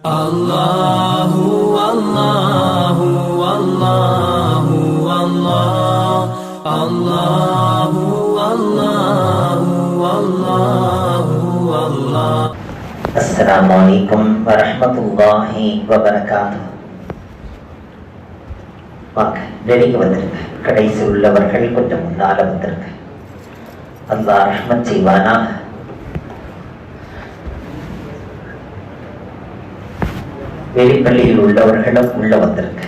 الله والله والله والله الله والله والله والله அஸ்ஸலாமு அலைக்கும் வரஹ்மத்துல்லாஹி வபரகாத்துஹு வாங்க வெளியே வந்துருங்க கடைசி உள்ளவர்கள் கொஞ்சம் முன்னால வந்துருங்க அல்லாஹ் ரஹ்மத் செய்வானாக வெளிப்பள்ளியில் உள்ளவர்களும் உள்ள வந்திருக்கு.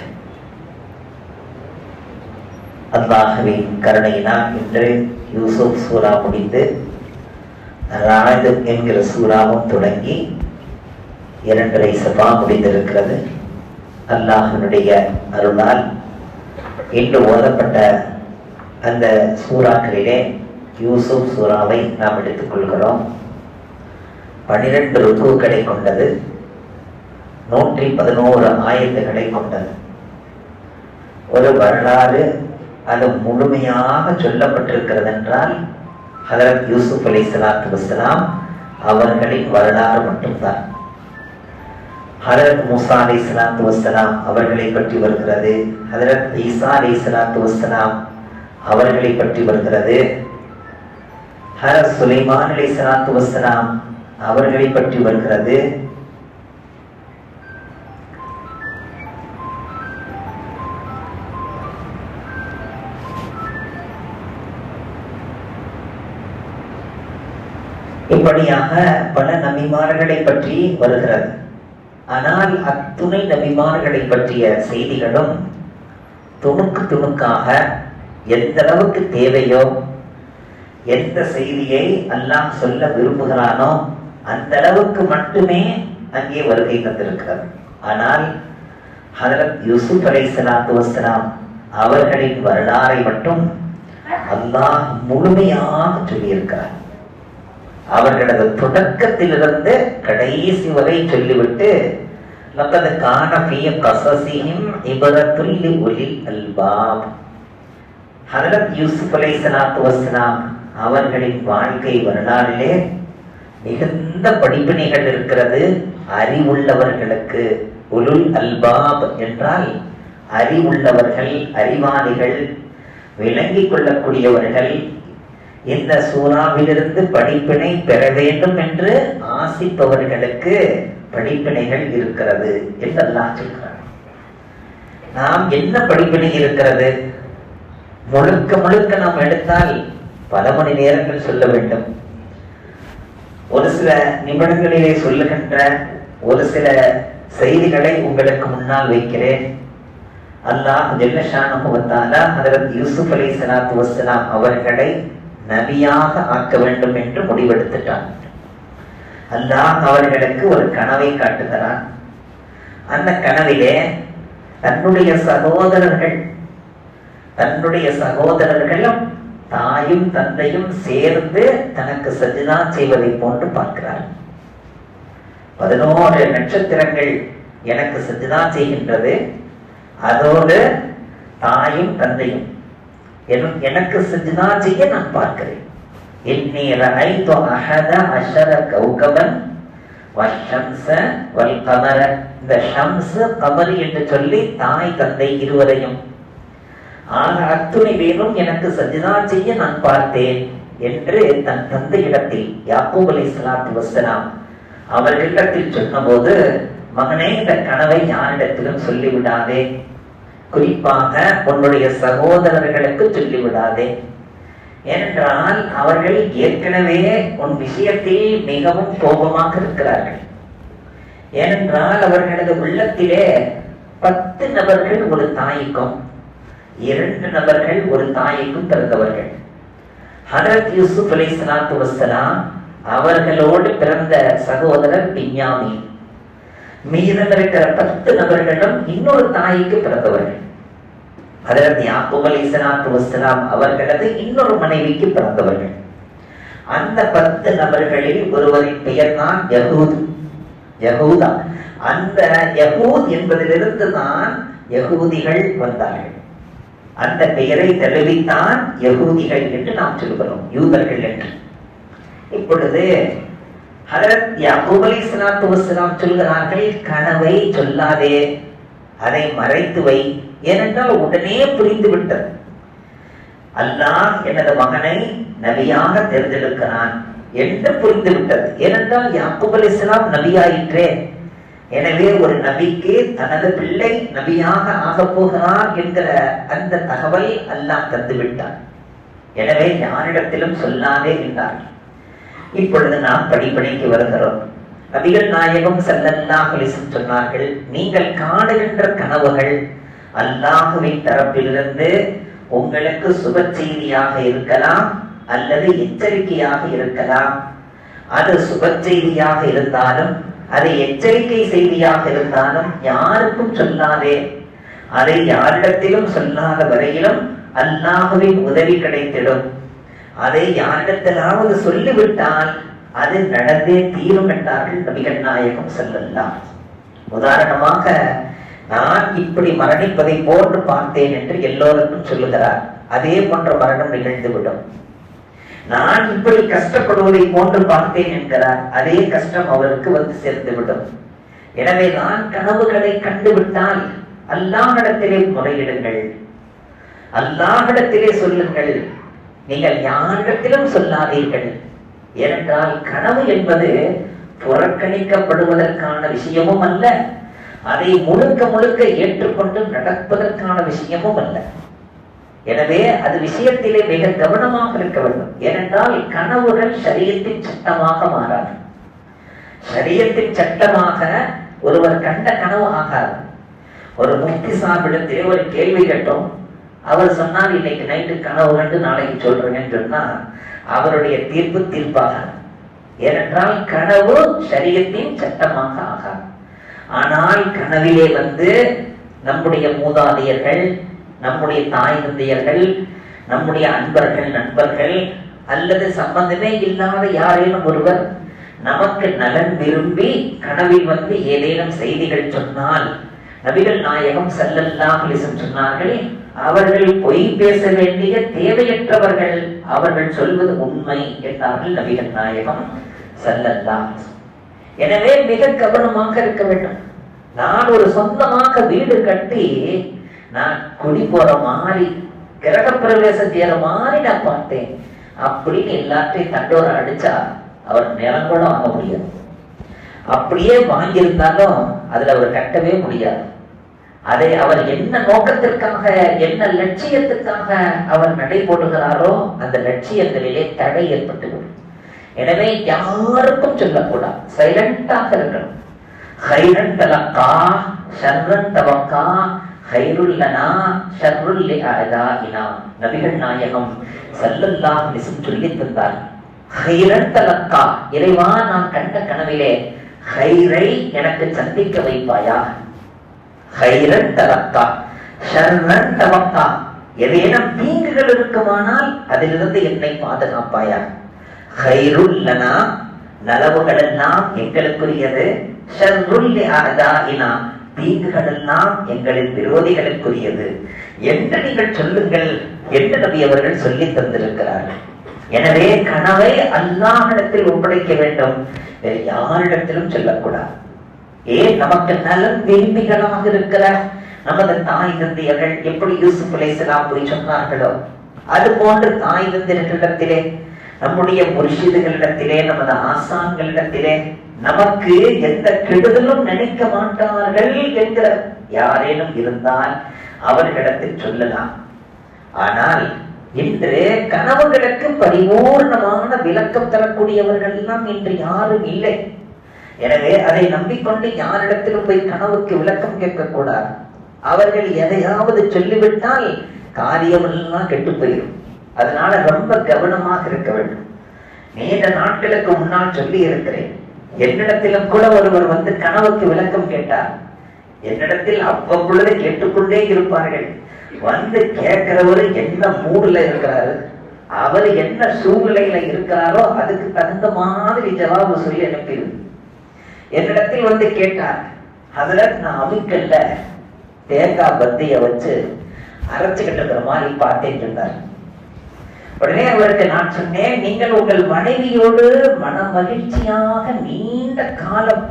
அல்லாகவே கருணையினால் இன்று யூசுப் சூரா முடிந்து ராது என்கிற சூறாவும் தொடங்கி இரண்டரை சபா முடிந்திருக்கிறது. அல்லாஹனுடைய அருளால் இன்று ஓதப்பட்ட அந்த சூறாக்களிலே யூசுப் சூறாவை நாம் எடுத்துக்கொள்கிறோம். பனிரெண்டு ருக்குக்களை கொண்டது. நூற்றி பதினோரு ஆயத்துக்களை கொண்டது. ஒரு வரலாறு அது முழுமையாக சொல்லப்பட்டிருக்கிறது என்றால் ஹதரத் யூசுப் அலி சலாத்து வசலாம் அவர்களின் வரலாறு மட்டும்தான். ஹதரத் முசா அலி சலாத்து வஸ்லாம் அவர்களை பற்றி வருகிறது. ஹதரத் ஈசா அலி சலாத்து வஸ்லாம் அவர்களை பற்றி வருகிறது. ஹரத் சுலைமான் அலி சலாத்து வஸ்லாம் அவர்களை பற்றி வருகிறது. இப்படியாக பல நபிமார்களை பற்றி வருகிறது. ஆனால் அத்துணை நபிமார்களை பற்றிய செய்திகளும் துணுக்கு துணுக்காக எந்த அளவுக்கு தேவையோ எந்த செய்தியை எல்லாம் சொல்ல விரும்புகிறானோ அந்த அளவுக்கு மட்டுமே அங்கே வருகை தந்திருக்கிறது. ஆனால் ஹதரத் யூசுப் அலை சலாத்து வசலாம் அவர்களின் வரலாறை மட்டும் அல்லாஹ் முழுமையாக சொல்லியிருக்கிறார். அவர்களது தொடக்கத்திலிருந்து கடைசி வரை சொல்லிவிட்டு லக்கது காணபிய கசசியும் கஸஸிஹிம் இபரத்துல் லிஉலில் அல்பாப். ஹதரத் யூசுப் அலைஹிஸ்ஸலாத்து வஸ்ஸலாம் அவர்களின் வாழ்க்கை வரலாறிலே மிகுந்த படிப்பினைகள் இருக்கிறது. அறிவுள்ளவர்களுக்கு உலுல் அல்பாப் என்றால் அறிவுள்ளவர்கள் அறிவாளிகள் விளங்கிக் கொள்ளக்கூடியவர்கள் இந்த சூறாவிலிருந்து படிப்பினை பெற வேண்டும் என்று ஆசிப்பவர்களுக்கு படிப்பினைகள் இருக்கிறது என்று அல்லாஹ் சொல்கிறார் நாம் என்ன படிப்பினை இருக்கிறது? முழுக்க முழுக்க நாம் எடுத்தால் பல மணி நேரங்கள் சொல்ல வேண்டும். ஒரு சில நிமிடங்களிலே சொல்லுகின்ற ஒரு சில செய்திகளை உங்களுக்கு முன்னால் வைக்கிறேன். அல்லாஹ் ஜெல்லஷானுவத்தாலா அதற்கு யூசுப் அலி சலாத்து வசலாம் அவர்களை நபியாக ஆக்க வேண்டும் என்று முடிவெடுத்துட்டான். அல்லாஹ் அவர்களுக்கு ஒரு கனவை காட்டுகிறான். அந்த கனவிலே தன்னுடைய சகோதரர்கள் தன்னுடைய சகோதரர்களும் தாயும் தந்தையும் சேர்ந்து தனக்கு சஜிதா செய்வதை போன்று பார்க்கிறார். பதினோரு நட்சத்திரங்கள் எனக்கு சஜிதா செய்கின்றது. அதோடு தாயும் தந்தையும். எனக்கு சஜிதா செய்ய நான் பார்க்கிறேன். இன்னி ரஐது அஹத அஷர கௌகபன் வஷம்ச வல் கமர இந்த ஷம்ஸ் கமரி என்று சொல்லி தாய் தந்தை இருவரையும். ஆக அத்துணை பேரும் எனக்கு சஜிதா செய்ய நான் பார்த்தேன் என்று தன் தந்தையிடத்தில் யாக்கூப் அலி சலாத்து வசலாம் அவர்களிடத்தில் சொன்னபோது மகனே இந்த கனவை யாரிடத்திலும் சொல்லிவிடாதே. குறிப்பாக உன்னுடைய சகோதரர்களுக்கு சொல்லிவிடாதே. ஏனென்றால் அவர்கள் ஏற்கனவே உன் விஷயத்தில் மிகவும் கோபமாக இருக்கிறார்கள். ஏனென்றால் அவர்களது உள்ளத்திலே பத்து நபர்கள் ஒரு தாய்க்கும் இரண்டு நபர்கள் ஒரு தாய்க்கும் பிறந்தவர்கள். ஹரத் யூசுப் அலை சலாத்து வசலாம் அவர்களோடு பிறந்த சகோதரர் பின்யாமி. மீதம் இருக்கிற பத்து நபர்களும் இன்னொரு தாய்க்கு பிறந்தவர்கள். ஹதரத் யாக்கூப் அலி சலாத்து வசலாம் அவர்களது இன்னொரு மனைவிக்கு பிறந்தவர்கள். அந்த பத்து நபர்களில் ஒருவரின் பெயர் தான் யகூத். யகூதா. அந்த யகூத் என்பதிலிருந்து தான் யகூதிகள் வந்தார்கள். அந்த பெயரை தழுவித்தான் யகூதிகள் என்று நாம் சொல்கிறோம் யூதர்கள் என்று. இப்பொழுது ஹரத் யாக்கூப் அலைஹிஸ்ஸலாத்து வசலாம் சொல்கிறார்கள் கனவை சொல்லாதே அதை மறைத்து வை. ஏனென்றால் உடனே புரிந்து விட்டது. அல்லாஹ் எனது மகனை நபியாக தேர்ந்தெடுக்கிறான் என்று புரிந்து விட்டது. ஏனென்றால் யாக்குப் அலி இஸ்லாம் நபியாயிற்றே. எனவே ஒரு நபிக்கு தனது பிள்ளை நபியாக ஆகப் போகிறார் என்கிற அந்த தகவல் அல்லாஹ் கந்துவிட்டான் எனவே யாரிடத்திலும் சொல்லாதே என்றார். இப்பொழுது நாம் படிப்படிக்கு வருகிறோம். நபிகள் நாயகம் ஸல்லல்லாஹு சொன்னார்கள் நீங்கள் காணுகின்ற கனவுகள் அல்லாஹுவின் தரப்பிலிருந்து உங்களுக்கு சுப செய்தியாக இருக்கலாம் அல்லது எச்சரிக்கையாக இருக்கலாம். அது சுப செய்தியாக இருந்தாலும் அது எச்சரிக்கை செய்தியாக இருந்தாலும் யாருக்கும் சொல்லாதே. அதை யாரிடத்திலும் சொல்லாத வரையிலும் அல்லாஹுவின் உதவி கிடைத்திடும். அதை யாரிடத்திலாவது சொல்லிவிட்டால் அது நடந்தே தீரும் என்றார்கள் நபிகள் நாயகம் செல்லலாம் உதாரணமாக நான் இப்படி மரணிப்பதை போன்று பார்த்தேன் என்று எல்லோருக்கும் சொல்லுகிறார். அதே போன்ற மரணம் நிகழ்ந்துவிடும். நான் இப்படி கஷ்டப்படுவதை போன்று பார்த்தேன் என்கிறார். அதே கஷ்டம் அவருக்கு வந்து சேர்ந்துவிடும். எனவே நான் கனவுகளை கண்டுவிட்டால் அல்லாஹிடத்திலே முறையிடுங்கள். அல்லாஹிடத்திலே சொல்லுங்கள். நீங்கள் யாரிடத்திலும் சொல்லாதீர்கள். ஏனென்றால் கனவு என்பது புறக்கணிக்கப்படுவதற்கான விஷயமும் அல்ல. அதை முழுக்க முழுக்க ஏற்றுக்கொண்டு நடப்பதற்கான விஷயமும் அல்ல. எனவே அது விஷயத்திலே மிக கவனமாக இருக்க வேண்டும். ஏனென்றால் கனவுகள் சரியத்தின் சட்டமாக மாறாது. சரியத்தின் சட்டமாக ஒருவர் கண்ட கனவு ஆகாது. ஒரு முக்தி சார்பிடத்திலே ஒரு கேள்வி கேட்டோம். அவர் சொன்னால் இன்னைக்கு நைட்டு கனவு கண்டு நாளைக்கு சொல்றேன்னு சொன்னா அவருடைய தீர்ப்பு தீர்ப்பாக ஏனென்றால் கனவு சரியத்தின் சட்டமாக ஆகாது. ஆனால் கனவிலே வந்து நம்முடைய மூதாதையர்கள் நம்முடைய தாய் தந்தையர்கள் நம்முடைய அன்பர்கள் நண்பர்கள் அல்லது சம்பந்தமே இல்லாத யாரேனும் ஒருவர் நமக்கு நலன் விரும்பி கனவில் வந்து ஏதேனும் செய்திகள் சொன்னால் நபிகள் நாயகம் ஸல்லல்லாஹு சொன்னார்கள் அவர்கள் பொய் பேச வேண்டிய தேவையற்றவர்கள் அவர்கள் சொல்வது உண்மை என்றார்கள் நபிகள் நாயகம் ஸல்லல்லாஹு எனவே மிக கவனமாக இருக்க வேண்டும். நான் ஒரு சொந்தமாக வீடு கட்டி நான் குடி போற மாதிரி கிரக பிரவேசம் செய்யற மாதிரி நான் பார்த்தேன். அப்படின்னு எல்லாத்தையும் தண்டோர அடிச்சா அவர் நிலம் கூட வாங்க முடியாது. அப்படியே வாங்கியிருந்தாலும் அதுல அவர் கட்டவே முடியாது. அதை அவர் என்ன நோக்கத்திற்காக என்ன லட்சியத்துக்காக அவர் நடை போடுகிறாரோ அந்த லட்சியங்களிலே தடை ஏற்பட்டுவிடும். எனவே யாருக்கும் சொல்லக்கூடாது. சைலண்டாக இருக்கணும். ஹைரன் தலக்கா ஷர்ரன் தவக்கா ஹைருல்லனா ஷர்ருல்லி அதாயினா நபிகள் நாயகம் ஸல்லல்லாஹு அலைஹி சொல்லி தந்தார். ஹைரன் தலக்கா இறைவா நான் கண்ட கனவிலே ஹைரை எனக்கு சந்திக்க வைப்பாயா? ஹைரன் தலக்கா ஷர்ரன் தவக்கா ஏதேனும் தீங்குகள் இருக்குமானால் அதிலிருந்து என்னை பாதுகாப்பாயா? ஹைருல்லனா நலவுகள் எல்லாம் எங்களுக்குரியது. ஷர்ருல்லி அதாயினா தீங்குகள் எல்லாம் எங்களின் விரோதிகளுக்குரியது. என்று நீங்கள் சொல்லுங்கள் என்று நபி அவர்கள் சொல்லி தந்திருக்கிறார்கள். எனவே கனவை அல்லாஹிடத்தில் ஒப்படைக்க வேண்டும். வேறு யாரிடத்திலும் சொல்லக்கூடாது. ஏன் நமக்கு நலன் விரும்பிகளாக இருக்கிற நமது தாய் தந்தையர்கள் எப்படி யூசுப் அலை சொன்னார்களோ அது போன்று தாய் தந்தையர்களிடத்திலே நம்முடைய முர்ஷிதுகளிடத்திலே நமது ஆசான்களிடத்திலே நமக்கு எந்த கெடுதலும் நினைக்க மாட்டார்கள் என்கிற யாரேனும் இருந்தால் அவர்களிடத்தில் சொல்லலாம். ஆனால் இன்று கனவுகளுக்கு பரிபூர்ணமான விளக்கம் தரக்கூடியவர்கள் எல்லாம் இன்று யாரும் இல்லை. எனவே அதை நம்பிக்கொண்டு யாரிடத்திலும் போய் கனவுக்கு விளக்கம் கேட்கக்கூடாது. அவர்கள் எதையாவது சொல்லிவிட்டால் காரியமெல்லாம் கெட்டு போயிடும் அதனால ரொம்ப கவனமாக இருக்க வேண்டும். நீண்ட நாட்களுக்கு முன்னால் சொல்லி இருக்கிறேன் என்னிடத்திலும் கூட ஒருவர் வந்து கனவுக்கு விளக்கம் கேட்டார். என்னிடத்தில் அவ்வப்பொழுது கேட்டுக்கொண்டே இருப்பார்கள். வந்து கேட்கிறவரு என்ன மூடுல இருக்கிறாரு? அவர் என்ன சூழ்நிலையில இருக்கிறாரோ அதுக்கு தகுந்த மாதிரி ஜவாபு சொல்லி அனுப்பிடு என்னிடத்தில் வந்து கேட்டார் அதுல நான் அமிக்கல்ல தேங்காய் பத்திய வச்சு அரைச்சுக்கிட்டு இருக்கிற மாதிரி பார்த்தேன் இருந்தார் உடனே அவருக்கு நான் சொன்னேன் நீங்கள் உங்கள் மனைவியோடு மன மகிழ்ச்சியாக நீண்ட காலம்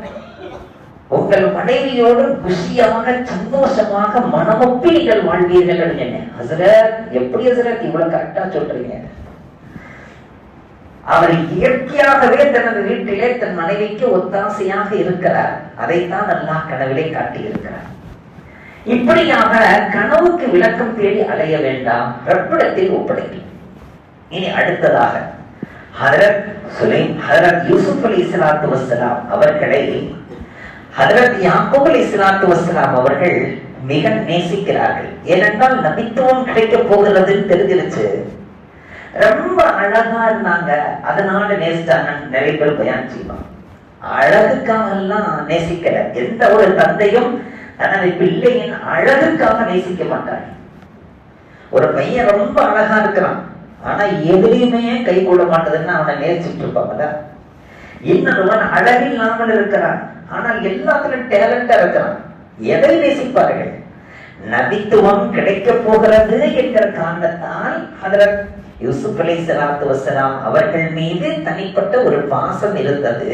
உங்கள் மனைவியோடு குஷியாக சந்தோஷமாக மனமொப்பி நீங்கள் வாழ்வீர்கள் அப்படின்னு ஹசரத் எப்படி ஹசரத்? இவ்வளவு கரெக்டா சொல்றீங்க. அவர் இயற்கையாகவே தனது வீட்டிலே தன் மனைவிக்கு ஒத்தாசையாக இருக்கிறார். அதைத்தான் அல்லாஹ் கனவிலே காட்டியிருக்கிறார். இப்படியாக கனவுக்கு விளக்கம் தேடி அலைய வேண்டாம். ரப்பிடத்தில் ஒப்படைக்கும் இனி அடுத்ததாக ஹதரத் சுலைம் ஹதரத் யூசுப் அலி இஸ்லாத்து வசலாம் அவர்களை ஹதரத் யாக்கூப் அலி இஸ்லாத்து வசலாம் அவர்கள் மிக நேசிக்கிறார்கள். ஏனென்றால் நபித்துவம் கிடைக்க போகிறதுன்னு தெரிஞ்சிருச்சு. ரொம்ப அழகா இருந்தாங்க. அதனால நேசிட்டாங்க நிறைய பேர் பயன் செய்வாங்க. அழகுக்காக எல்லாம் நேசிக்கல. எந்த ஒரு தந்தையும் தனது பிள்ளையின் அழகுக்காக நேசிக்க மாட்டார் ஒரு பையன் ரொம்ப அழகா இருக்கிறான். ஆனா எதுலையுமே கை கொள்ள மாட்டதுன்னு அவனை நேசிச்சுட்டு இருப்பாங்கல்ல இன்னொருவன் அழகில்லாமல் இருக்கிறான். ஆனால் எல்லாத்திலும் டேலண்டா இருக்கிறான். எதை நேசிப்பார்கள்? நபித்துவம் கிடைக்க போகிறது என்கிற காரணத்தால் அதில் யூசுப் அலி சலாத்து வசலாம் அவர்கள் மீது தனிப்பட்ட ஒரு பாசம் இருந்தது.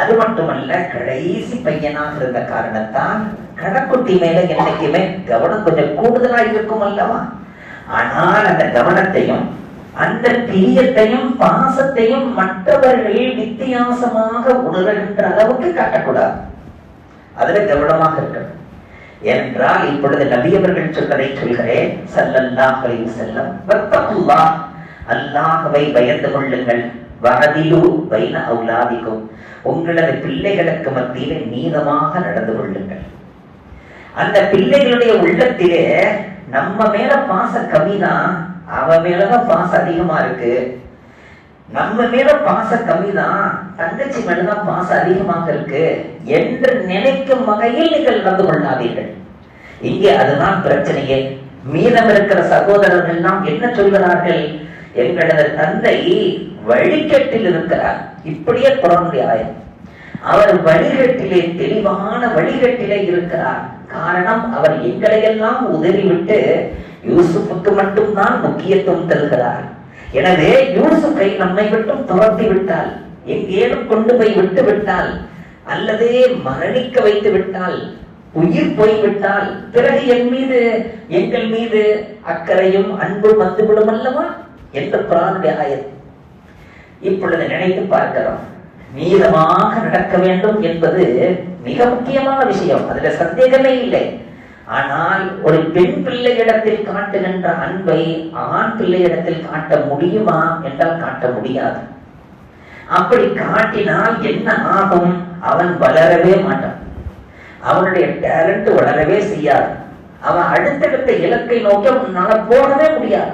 அது மட்டுமல்ல கடைசி பையனாக இருந்த காரணத்தால் கடக்குட்டி மேல என்னைக்குமே கவனம் கொஞ்சம் கூடுதலா இருக்கும் அல்லவா? ஆனால் அந்த கவனத்தையும் அந்த பிரியத்தையும் பாசத்தையும் மற்றவர்கள் வித்தியாசமாக உணர்கின்ற அளவுக்கு காட்டக்கூடாது. அதுல கவனமாக இருக்கணும். என்றால் இப்பொழுது நபியவர்கள் சொன்னதை சொல்கிறேன். சல்லல்லாஹ் அலைஹி வஸல்லம் வத்தகுல்லாஹ். அல்லாஹவை பயந்து கொள்ளுங்கள். வரதிலு வைன அவுலாதிக்கும். உங்களது பிள்ளைகளுக்கு மத்தியிலே நீதமாக நடந்து கொள்ளுங்கள். அந்த பிள்ளைகளுடைய உள்ளத்திலே நம்ம மேல பாச கம்மிதான். அவ மேலதான் பாசம் அதிகமா இருக்கு. நம்ம மேல பாச கம்மிதான். தங்கச்சி மேலதான் பாசம் அதிகமாக இருக்கு என்று நினைக்கும் வகையில் நீங்கள் நடந்து கொள்ளாதீர்கள். இங்கே அதுதான் பிரச்சனையே. மீதம் இருக்கிற சகோதரர்கள் நாம் என்ன சொல்கிறார்கள்? எங்களது தந்தை வழிகட்டில் இருக்கிறார். இப்படியே குரானுடைய ஆயம். அவர் வழிகட்டிலே தெளிவான வழிகட்டிலே இருக்கிறார். காரணம் அவர் எங்களையெல்லாம் உதறிவிட்டு யூசுப்புக்கு மட்டும்தான் முக்கியத்துவம் தருகிறார். எனவே யூசுப்பை நம்மை விட்டும் துரத்தி விட்டால் எங்கேனும் கொண்டு போய் விட்டு விட்டால் அல்லது மரணிக்க வைத்து விட்டால் உயிர் போய்விட்டால் பிறகு என் மீது எங்கள் மீது அக்கறையும் அன்பும் வந்துவிடும் அல்லவா? என்று பிரானுடைய ஆயத் இப்பொழுது நினைத்து பார்க்கிறோம். மீதமாக நடக்க வேண்டும் என்பது மிக முக்கியமான விஷயம். அதுல சந்தேகமே இல்லை. ஆனால் ஒரு பெண் பிள்ளையிடத்தில் காட்டுகின்ற அன்பை ஆண் பிள்ளையிடத்தில் காட்ட முடியுமா என்றால் காட்ட முடியாது. அப்படி காட்டினால் என்ன ஆகும்? அவன் வளரவே மாட்டான். அவனுடைய டேலண்ட் வளரவே செய்யாது. அவன் அடுத்தடுத்த இலக்கை நோக்கி உன்னால போகவே முடியாது.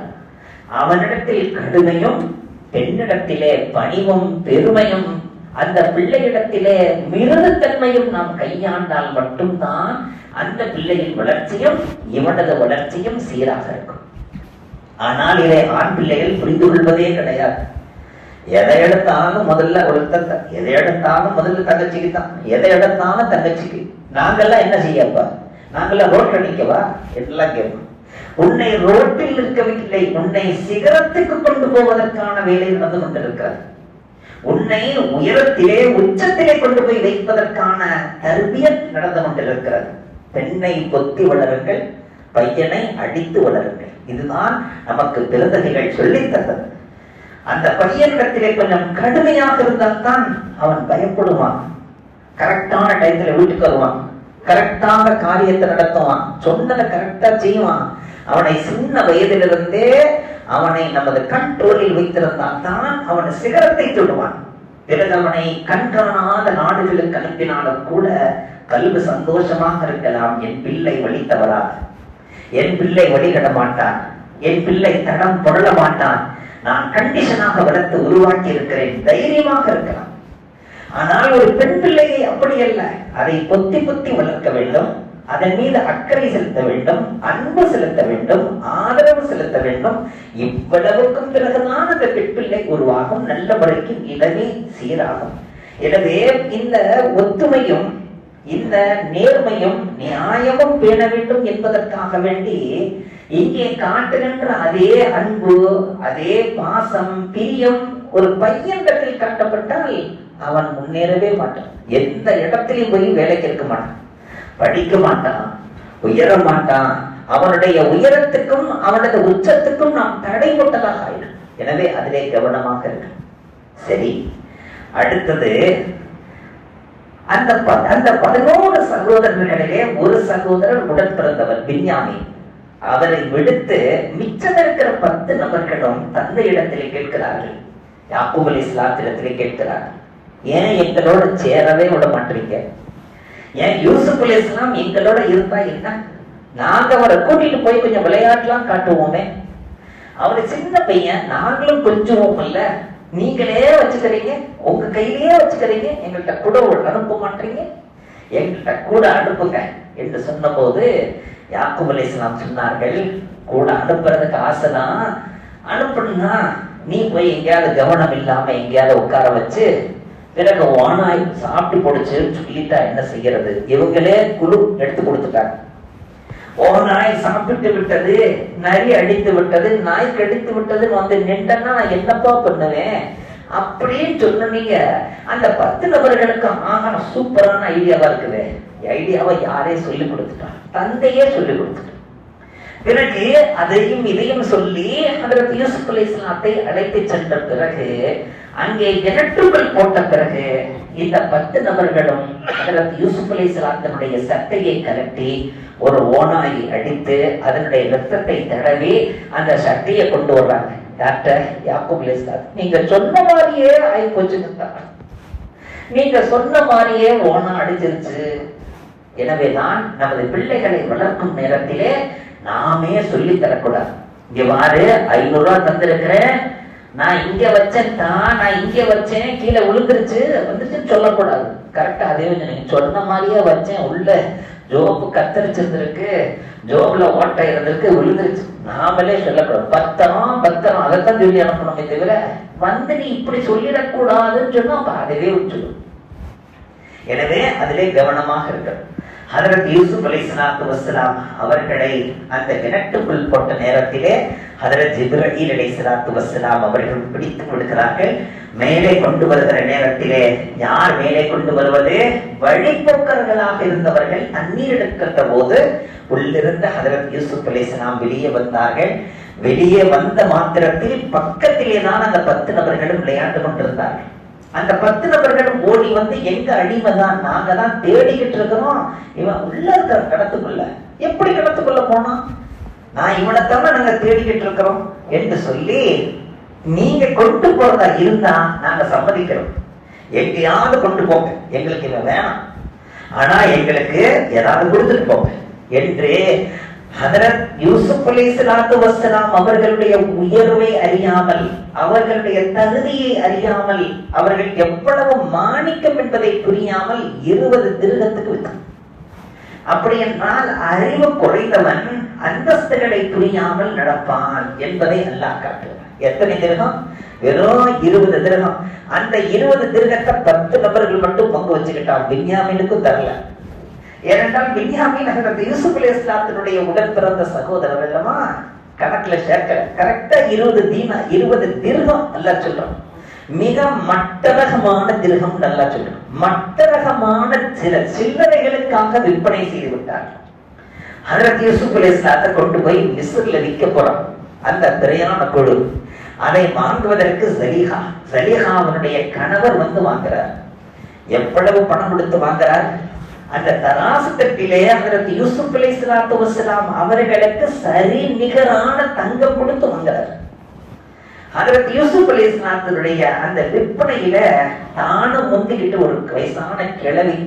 அவனிடத்தில் கடுமையும் பெண்ணிடத்திலே பணிவும் பெருமையும் அந்த பிள்ளையிடத்திலே மிருதுத்தன்மையும் நாம் கையாண்டால் மட்டும்தான் அந்த பிள்ளையின் வளர்ச்சியும் இவனது வளர்ச்சியும் சீராக இருக்கும். ஆனால் இதை ஆண் பிள்ளைகள் புரிந்து கொள்வதே கிடையாது. எதை எடுத்தாலும் முதல்ல ஒருத்தர் எதை எடுத்தாலும் முதல்ல தங்கச்சிக்கு தான் எதை எடுத்தாலும் தங்கச்சிக்கு. நாங்கெல்லாம் என்ன செய்யப்பா? நாங்கெல்லாம் ரோட் அடிக்கவா எல்லாம் கேட்போம். உன்னை ரோட்டில் இருக்கவில்லை உன்னை சிகரத்துக்கு கொண்டு போவதற்கான வேலை நடந்து கொண்டிருக்கிறது. உன்னை உயரத்திலே உச்சத்திலே கொண்டு போய் வைப்பதற்கான தர்பியத் நடந்து கொண்டிருக்கிறது. பெண்ணை பொத்தி வளருங்கள் பையனை அடித்து வளருங்கள். இதுதான் நமக்கு பிறந்தகைகள் சொல்லித் தந்தது. அந்த பையனிடத்திலே கொஞ்சம் கடுமையாக இருந்தால் தான் அவன் பயப்படுவான். கரெக்டான டயத்துல வீட்டுக்கு வருவான். கரெக்டான காரியத்தை நடத்துவான். சொன்னதை கரெக்டா செய்வான். அவனை சின்ன வயதிலிருந்தே அவனை நமது கண்ட்ரோலில் வைத்திருந்தால் தான் அவன் சிகரத்தை தொடுவான். பிறகு அவனை கண்காணாத நாடுகளுக்கு அனுப்பினாலும் கூட கல்வி சந்தோஷமாக இருக்கலாம். என் பிள்ளை வழி தவறாது என் பிள்ளை வழிகட மாட்டான். என் பிள்ளை தடம் பொருள மாட்டான். நான் கண்டிஷனாக வளர்த்து உருவாக்கி இருக்கிறேன். தைரியமாக இருக்கலாம். ஆனால் ஒரு பெண் பிள்ளையை அப்படி அல்ல. அதை பொத்தி பொத்தி வளர்க்க வேண்டும். அதன் மீது அக்கறை செலுத்த வேண்டும் அன்பு செலுத்த வேண்டும் ஆதரவு செலுத்த வேண்டும். இவ்வளவுக்கும் பிறகுதான் அந்த பெட்பிள்ளை உருவாகும் நல்ல முறைக்கு இடமே சீராகும். எனவே இந்த ஒத்துமையும் இந்த நேர்மையும் நியாயமும் பேண வேண்டும் என்பதற்காக வேண்டி இங்கே காட்டுகின்ற அதே அன்பு அதே பாசம் பிரியம் ஒரு பையனிடத்தில் காட்டப்பட்டால் அவன் முன்னேறவே மாட்டான். எந்த இடத்திலையும் போய் வேலைக்கு இருக்க மாட்டான். படிக்க மாட்டான் உயர மாட்டான். அவனுடைய உயரத்துக்கும் அவனது உச்சத்துக்கும் நாம் தடை போட்டதாக ஆயிடும். எனவே அதிலே கவனமாக இருக்கு சரி. அடுத்தது அந்த அந்த பதினோரு சகோதரர்களிடையே ஒரு சகோதரர் உடன் பிறந்தவர் பின்யாமி. அவரை விடுத்து மிச்சம் இருக்கிற பத்து நபர்களும் தந்தையிடத்திலே கேட்கிறார்கள். யாக்கூப் அலி இஸ்லாத்திடத்திலே கேட்கிறார்கள் ஏன் எங்களோட சேரவே விட மாட்டீங்க? ஏன் யூசுப் அலி எங்களோட இருந்தா என்ன? நாங்க அவரை கூட்டிட்டு போய் கொஞ்சம் விளையாட்டுலாம் காட்டுவோமே. அவரு சின்ன பையன் நாங்களும் கொஞ்சுவோம் இல்ல. நீங்களே வச்சுக்கிறீங்க உங்க கையிலேயே வச்சுக்கிறீங்க எங்கள்கிட்ட கூட அனுப்ப மாட்டீங்க. எங்கள்கிட்ட கூட அனுப்புங்க என்று சொன்னபோது யாக்கூப் அலைஹிஸ்ஸலாம் சொன்னார்கள் கூட அனுப்புறதுக்கு ஆசைதான் அனுப்பணும்னா நீ போய் எங்கேயாவது கவனம் இல்லாம எங்கேயாவது உட்கார வச்சு பிறகு ஓனாய் சாப்பிட்டு பிடிச்சு சொல்லிட்டா என்ன செய்யறது? இவங்களே குழு எடுத்து கொடுத்துட்டாங்க. ஓ நாய் சாப்பிட்டு விட்டது நரி அடித்து விட்டது நாய் கடித்து விட்டதுன்னு வந்து நின்றன்னா நான் என்னப்பா பண்ணுவேன்? அப்படின்னு சொன்னீங்க அந்த பத்து நபர்களுக்கு ஆஹா சூப்பரான ஐடியாவா இருக்குது. ஐடியாவை யாரே சொல்லி கொடுத்துட்டான் தந்தையே சொல்லி கொடுத்துட்டான் பிறகு அதையும் இதையும் சொல்லி அதற்கு யூசுப் அலைஹிஸ்ஸலாத்தை அழைத்து சென்ற பிறகு அங்கே இரட்டுகள் போட்ட பிறகு இந்த பத்து நபர்களும் யூசுப் அலி அலைஹிஸ்ஸலாத்தினுடைய சட்டையை கலட்டி ஒரு ஓனாயை அடித்து அதனுடைய ரத்தத்தை தடவி அந்த சட்டையை கொண்டு வர்றாங்க. டாக்டர் யாக்கூப் அலைஹிஸ்ஸலாம் நீங்க சொன்ன மாதிரியே ஆகி போச்சுன்னு நீங்க சொன்ன மாதிரியே ஓனா அடிச்சிருச்சு. எனவேதான் நமது பிள்ளைகளை வளர்க்கும் நேரத்திலே நாமே சொல்லி தரக்கூடாது. இங்க பாரு ஐநூறு ரூபாய் தந்திருக்கிறேன். நான் இங்க வச்சேன் தான் நான் இங்க வச்சேன் கீழே விழுந்துருச்சு. வந்துட்டு சொல்லக்கூடாது. கரெக்டா அதே நீங்க சொன்ன மாதிரியே வச்சேன். உள்ள ஜோப்பு கத்தரிச்சிருந்திருக்கு. ஜோப்ல ஓட்டை இருந்திருக்கு விழுந்துருச்சு. நாமளே சொல்லக்கூடாது. பத்திரம் பத்திரம். அதைத்தான் சொல்லி அனுப்பணுமே தவிர வந்து நீ இப்படி சொல்லிடக்கூடாதுன்னு சொன்னா அப்ப அதுவே விட்டுடும் எனவே அதிலே கவனமாக இருக்கணும் ஹதரத் யூசுப் அலி சலாத்து வசலாம் அவர்களை அந்த கிணட்டுக்குள் போட்ட நேரத்திலே ஹதரத் ஜிப்ரஹீல் அலி சலாத்து வசலாம் அவர்கள் பிடித்து கொடுக்கிறார்கள். மேலே கொண்டு வருகிற நேரத்திலே யார் மேலே கொண்டு வருவது? வழிபோக்கர்களாக இருந்தவர்கள் தண்ணீர் எடுக்கிற போது உள்ளிருந்த ஹதரத் யூசுப் அலைஹிஸ்ஸலாம் வெளியே வந்தார்கள். வெளியே வந்த மாத்திரத்தில் பக்கத்திலே தான் அந்த பத்து நபர்களும் விளையாண்டு கொண்டிருந்தார்கள். அந்த பத்து நபர்கள் ஓடி வந்து எங்க அடிமை தான் நாங்க தான் தேடிக்கிட்டு இருக்கிறோம். இவன் உள்ள இருக்கிற கடத்துக்குள்ள. எப்படி கடத்துக்குள்ள போனான் நான் இவனைத்தானே நாங்க தேடிக்கிட்டு இருக்கிறோம் என்று சொல்லி நீங்க கொண்டு போறதா இருந்தா நாங்க சம்மதிக்கிறோம். எங்கேயாவது கொண்டு போங்க. எங்களுக்கு இவன் வேணாம். ஆனா எங்களுக்கு ஏதாவது கொடுத்துட்டு போங்க. என்று ஹதரத் யூசுப் அலி சலாத்து வசலாம் அவர்களுடைய உயர்வை அறியாமல் அவர்களுடைய தகுதியை அறியாமல் அவர்கள் எவ்வளவு மாணிக்கம் என்பதை புரியாமல் இருபது திருகத்துக்கு விட்டான். அப்படி என்றால் அறிவு குறைந்தவன் அந்தஸ்துகளை புரியாமல் நடப்பான் என்பதை அல்லாஹ் காட்டுகிறான். எத்தனை திருகம்? வெறும் இருபது திருகம். அந்த இருபது திருகத்தை பத்து நபர்கள் மட்டும் பங்கு வச்சுக்கிட்டான். விஞ்ஞாமினுக்கும் தரல. ஏனென்றால் பின்யாமின் ஹஜரத் யூசுப் அலி இஸ்லாத்தினுடைய உடன் பிறந்த சகோதரர் அல்லவா கணக்குல சேர்க்கல. கரெக்டா இருபது தீன இருபது திருகம் நல்லா சொல்றோம். மிக மட்டரகமான திருகம் நல்லா சொல்றோம். மட்டரகமான சில சில்லறைகளுக்காக விற்பனை செய்து விட்டார். அதற்கு யூசுப் அலி இஸ்லாத்தை கொண்டு போய் மிஸ்ரில் விற்க போறோம். அந்த திரையான குழு அதை வாங்குவதற்கு ஜலீஹா ஜலீஹா அவனுடைய கணவர் வந்து வாங்குறார். எவ்வளவு பணம் கொடுத்து வாங்குறார்? அந்த தராசு தட்டிலே அதற்கு யூசுப் அலை சலாத்து வசலாம் அவர்களுக்கு சரி நிகரான தங்கம் கொடுத்து வாங்குறார் அதற்கு யூசுப் அலைஹிஸ்ஸலாத்துடைய அந்த விற்பனையில தானும் முந்திக்கிட்டு ஒரு வயசான கிழவி.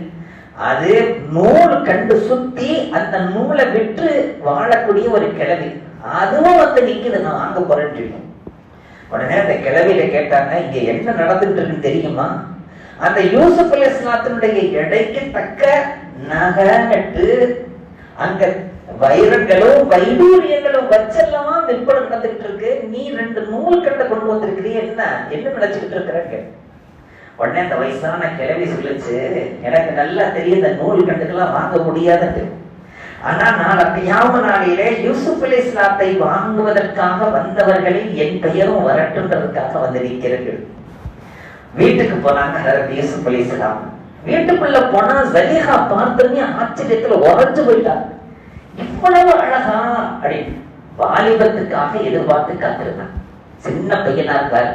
அது நூல் கண்டு சுத்தி அந்த நூலை விற்று வாழக்கூடிய ஒரு கிழவி. அதுவும் வந்து நிக்குது நான் வாங்க போறேன்னு உடனே அந்த கிழவியில கேட்டாங்க இங்க என்ன நடந்துட்டு இருக்கு தெரியுமா? அந்த யூசுப் அலி இஸ்லாத்தினுடைய எடைக்கு தக்க நகை நட்டு அங்க வைரங்களும் வைடூரியங்களும் வச்செல்லாம் விற்பனை நடந்துகிட்டு இருக்கு. நீ ரெண்டு நூல் கட்டை கொண்டு வந்திருக்கிறீ என்ன? என்ன நினைச்சுக்கிட்டு இருக்கிறாங்க உடனே அந்த வயசான கிளவி சொல்லிச்சு எனக்கு நல்லா தெரியும் இந்த நூல் கட்டுக்கெல்லாம் வாங்க முடியாதுன்னு ஆனா நாளை கியாம நாளிலே யூசுப் அலி இஸ்லாத்தை வாங்குவதற்காக வந்தவர்களில் என் பெயரும் வரட்டுன்றதுக்காக வந்திருக்கிறீர்கள் வீட்டுக்கு போனாங்க ஹரத் யூசுப் அலி இஸ்லாம் வீட்டுக்குள்ள போனா ஜலீஹா பார்த்தோன்னே ஆச்சரியத்துல உறைஞ்சு போயிட்டாங்க. இவ்வளவு அழகா அப்படின்னு வாலிபத்துக்காக எதிர்பார்த்து காத்திருந்தாங்க சின்ன பையனா இருக்கார்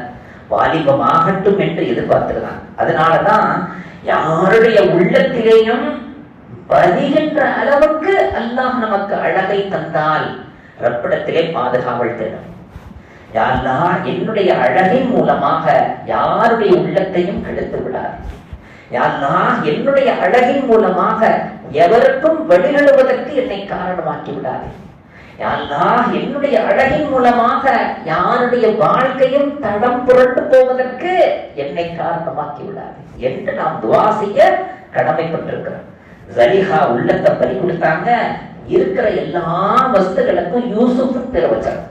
வாலிபமாகட்டும் என்று எதிர்பார்த்திருந்தாங்க அதனாலதான் யாருடைய உள்ளத்திலேயும் பதிகின்ற அளவுக்கு அல்லாஹ் நமக்கு அழகை தந்தால் ரப்பிடத்திலே பாதுகாவல் தேடும். யாருலா என்னுடைய அழகின் மூலமாக யாருடைய உள்ளத்தையும் கெடுத்து விடாது. யாருலா என்னுடைய அழகின் மூலமாக எவருக்கும் வழிநடுவதற்கு என்னை காரணமாக்கி விடாது. யாருன்னா என்னுடைய அழகின் மூலமாக யாருடைய வாழ்க்கையும் தடம் புரண்டு போவதற்கு என்னை காரணமாக்கி விடாது என்று நாம் துவா செய்ய கடமைப்பட்டிருக்கிறோம். ஜலிஹா உள்ளத்தை பறி கொடுத்தாங்க. இருக்கிற எல்லா வஸ்துகளுக்கும் யூசுஃப் பெற வச்சாங்க.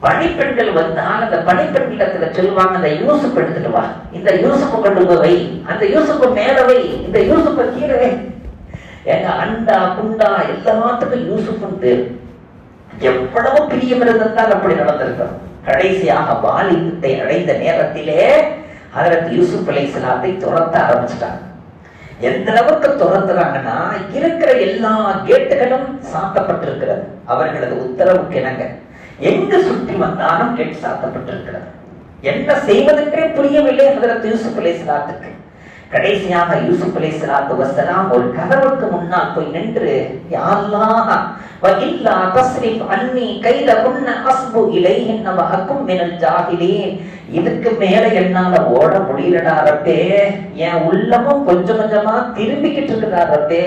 பணிப்பெண்கள் வந்தால் அந்த பணிப்பெண்களிடத்துல சொல்லுவாங்க அந்த யூசுப் எடுத்துட்டு வா. இந்த யூசுப்பை கொண்டு வை. அந்த யூசுப்பை மேலவை இந்த யூசுப்பை கீழே வை. எங்க அண்டா குண்டா எல்லாத்துக்கும் யூசுப்பும் பேர் எவ்வளவு பிரியம் இருந்தால் அப்படி நடந்திருக்கும். கடைசியாக வாலிபத்தை அடைந்த நேரத்திலே அதற்கு யூசுப் அலை சலாத்தை துரத்த ஆரம்பிச்சிட்டாங்க. எந்த அளவுக்கு துரத்துறாங்கன்னா இருக்கிற எல்லா கேட்டுகளும் சாத்தப்பட்டிருக்கிறது. அவர்களது உத்தரவுக்கு இணங்க. எங்கு சுற்றி வந்தாலும் கேட் சாத்தப்பட்டிருக்கிறது என்ன செய்வதற்கே புரியவில்லை அதற்கு யூசுப் அலை சலாத்துக்கு கடைசியாக யூசுப் அலை சலாத்து வசலாம் ஒரு கதவுக்கு முன்னால் போய் நின்று யா அல்லாஹ் வ அன்னி தஸ்ரிஃப் அன்னி அஸ்பு இலைஹின்ன வ அகும் மினல் இதுக்கு மேல என்னால ஓட முடியலடா ரப்பே. என் உள்ளமும் கொஞ்சம் கொஞ்சமா திரும்பிக்கிட்டு இருக்குடா ரப்பே.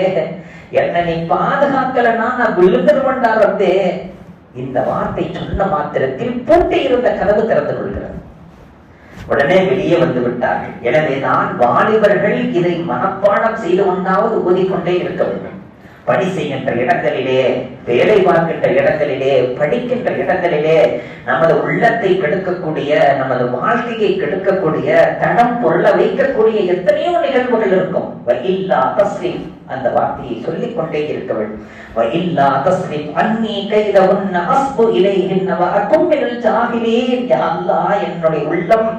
என்ன நீ பாதுகாக்கலன்னா நான் விழுந்துருவன்டா ரப்பே. இந்த வார்த்தை சொன்ன மாத்திரத்தில் பூட்டி இருந்த கதவு திறந்து கொள்கிறது. உடனே வெளியே வந்து விட்டார்கள். எனவே நான் வாலிபர்கள் இதை மனப்பாடம் செய்து கொண்டாவது ஊதிக்கொண்டே இருக்க வேண்டும். பணி செய்கின்ற இடங்களிலே வேலை பார்க்கின்ற இடங்களிலே படிக்கின்ற இடங்களிலே நமது உள்ளத்தை கெடுக்கக்கூடிய நமது வாழ்க்கையை கெடுக்கக்கூடிய தடம் பொருள வைக்கக்கூடிய எத்தனையோ நிகழ்வுகள் இருக்கும். வயில்லா தஸ்ரீப் அந்த வார்த்தையை சொல்லிக் கொண்டே இருக்கவள் வேண்டும். வயில்லா தஸ்ரீப் அன்னி கைத உன்ன அஸ்பு இலைஹின்ன வ அகும் ஜாஹிலீன் யா அல்லாஹ் என்னுடைய உள்ளம்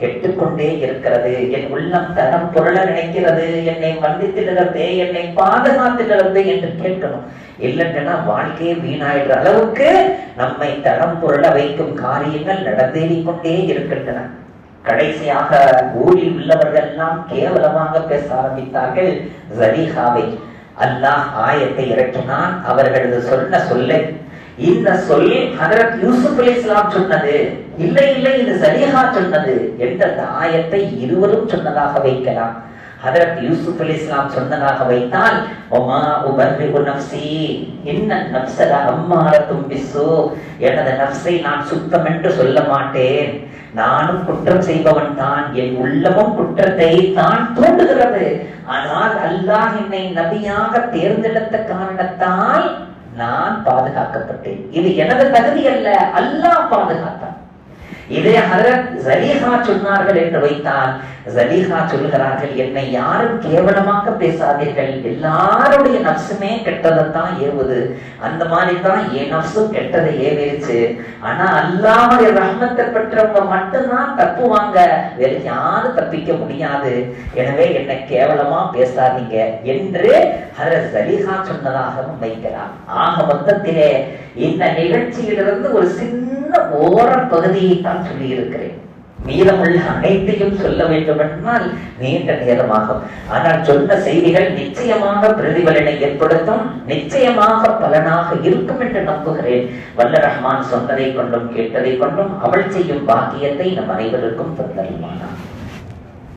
கெட்டுக்கொண்டே இருக்கிறது. என் உள்ளம் தனம் பொருள நினைக்கிறது. என்னை மன்னித்திடறதே என்னை பாதுகாத்திலிருந்து என்று கேட்கணும். இல்லைன்னா வாழ்க்கையே வீணாயிடுற அளவுக்கு நம்மை தனம் பொருள வைக்கும் காரியங்கள் நடந்தேறிக் கொண்டே இருக்கின்றன. கடைசியாக ஊரில் உள்ளவர்கள் எல்லாம் கேவலமாக பேச ஆரம்பித்தார்கள். ஜலீஹாவை அல்லாஹ் ஆயத்தை இறக்கினான். அவர்களது சொன்ன சொல்லை இந்த சொல் ஹதரத் யூசுப் அலைஹிஸ்ஸலாம் சொன்னது இல்லை இல்லை இது சரியா சொன்னது என்ற ஆயத்தை இருவரும் சொன்னதாக வைக்கலாம். ஹதரத் யூசுப் அலைஹிஸ்ஸலாம் சொன்னதாக வைத்தால் ஒமா உபர்ரிகு நப்சி என்ன நஃப்ஸல அம்மாரத்தும் பிஸ்ஸு எனது நப்சை நான் சுத்தம் என்று சொல்ல மாட்டேன். நானும் குற்றம் செய்பவன் தான். என் உள்ளமும் குற்றத்தை தான் தூண்டுகிறது. ஆனால் அல்லாஹ் என்னை நபியாக தேர்ந்தெடுத்த காரணத்தால் நான் பாதுகாக்கப்பட்டேன். இது எனது தகுதி அல்ல. அல்லாஹ் பாதுகாத்தான். இதே ஹரத் ஜலீஹா சொன்னார்கள் என்று வைத்தால் ஜலீஹா சொல்கிறார்கள் என்னை யாரும் கேவலமாக பேசாதீர்கள். எல்லாருடைய நப்சுமே கெட்டதைத்தான் ஏவுது. அந்த மாதிரி தான் என் நப்சும் கெட்டதை ஏவிருச்சு ஆனா அல்லாமல் ரஹ்மத்தை பெற்றவங்க மட்டும்தான் தப்புவாங்க வேற யாரும் தப்பிக்க முடியாது. எனவே என்னை கேவலமா பேசாதீங்க என்று ஹதரத் ஜலீஹா சொன்னதாகவும் வைக்கிறார். ஆக மொத்தத்திலே இந்த நிகழ்ச்சியிலிருந்து ஒரு சின்ன ஓர பகுதியை தான் தான் சொல்லியிருக்கிறேன். மீதமுள்ள அனைத்தையும் சொல்ல வேண்டும் என்றால் நீண்ட நேரமாகும். ஆனால் சொன்ன செய்திகள் நிச்சயமாக பிரதிபலனை ஏற்படுத்தும் நிச்சயமாக பலனாக இருக்கும் என்று நம்புகிறேன். வல்ல ரஹ்மான் சொன்னதை கொண்டும் கேட்டதை கொண்டும் அவள் செய்யும் பாக்கியத்தை நம் அனைவருக்கும் தந்தருமானான்